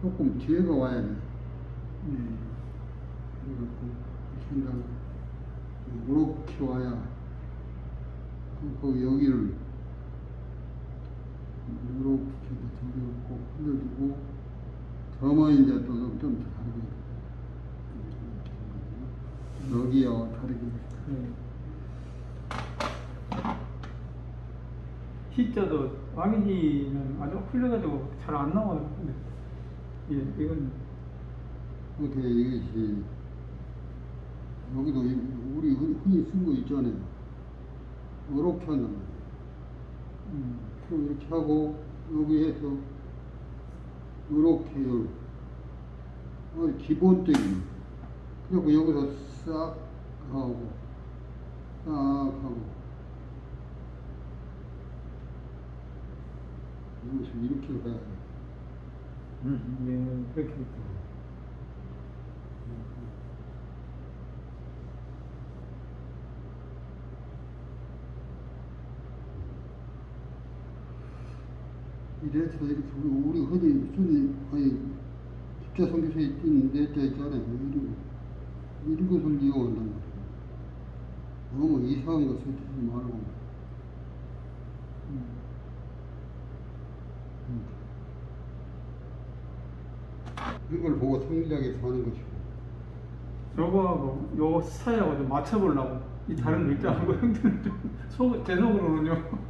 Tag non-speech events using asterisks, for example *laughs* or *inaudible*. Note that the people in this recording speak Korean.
조금 뒤에가 와야 돼. 네. 그래갖고 생각 이렇게 와야 그, 그 여기를 이렇게 들고 흘려주고 점은 이제 또 좀 다르게 여기와 다르게 네. 시자도 왕이는 아주 흘려가지고 잘 안 나와요. 예, 이건 이렇게 이것이 여기도 이- 우리 흔- 흔히 쓴 거 있잖아요. 이렇게 한단 말이에요. 음, 그럼 이렇게 하고 여기에서 이렇게 어, 기본적인 그리고 여기서 싹 하고 싹 하고 여기서 이렇게 해야 돼. 예, 그렇게 됐죠. 이래서 이렇게 우리 흔히 흔히 아니 집자 성교서에 있는 내자 있잖아요. 이런 이런 것을 이용한단 말이에요. 너무 이상한 거 쓰지 말고. 음. 이걸 보고 성리학에서 하는 것이고. 요거하고 요 스타일하고 좀 맞춰보려고 이 다른 글자하고 *laughs* 형태는 좀 속, 제 속으로는요. 음.